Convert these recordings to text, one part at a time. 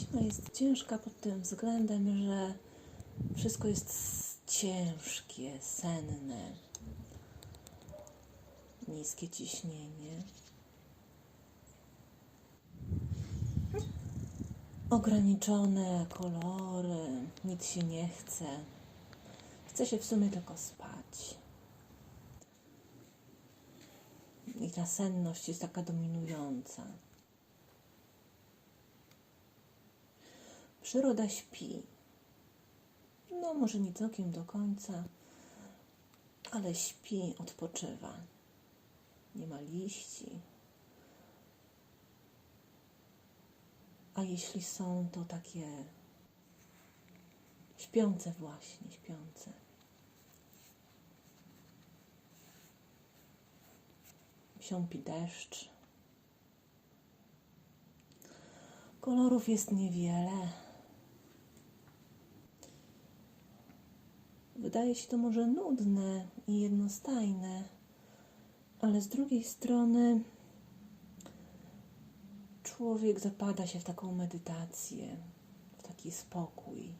Zima jest ciężka pod tym względem, że wszystko jest ciężkie, senne. Niskie ciśnienie. Ograniczone kolory, nic się nie chce. Chce się w sumie tylko spać. I ta senność jest taka dominująca. Przyroda śpi. No, może nie całkiem do końca, ale śpi, odpoczywa. Nie ma liści. A jeśli są, to takie śpiące właśnie, śpiące. Siąpi deszcz. Kolorów jest niewiele. Wydaje się to może nudne i jednostajne, ale z drugiej strony człowiek zapada się w taką medytację, w taki spokój,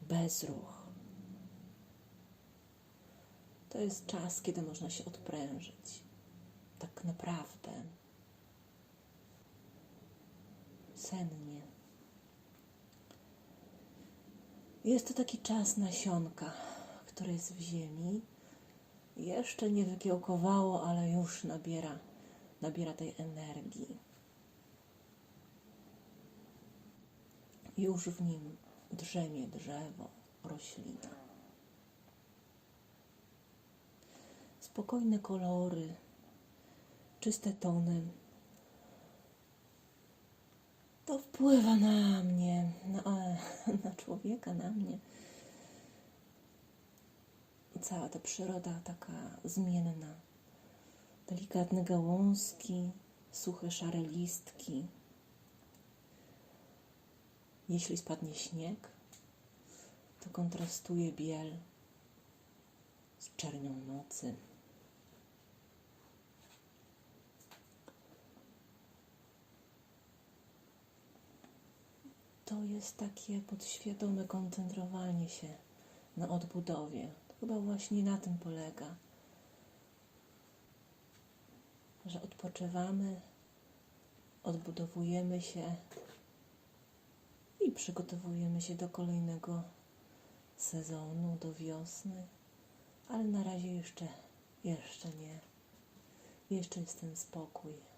bezruch. To jest czas, kiedy można się odprężyć. Tak naprawdę. Sennie. Jest to taki czas nasionka, które jest w ziemi. Jeszcze nie wykiełkowało, ale już nabiera, nabiera tej energii. Już w nim drzemie drzewo, roślina. Spokojne kolory, czyste tony. To wpływa na mnie, na, na człowieka, na mnie. Cała ta przyroda taka zmienna. Delikatne gałązki, suche szare listki. Jeśli spadnie śnieg, to kontrastuje biel z czernią nocy. To jest takie podświadome koncentrowanie się na odbudowie. Chyba właśnie na tym polega, że odpoczywamy, odbudowujemy się i przygotowujemy się do kolejnego sezonu, do wiosny, ale na razie jeszcze, jeszcze nie. Jeszcze jest ten spokój.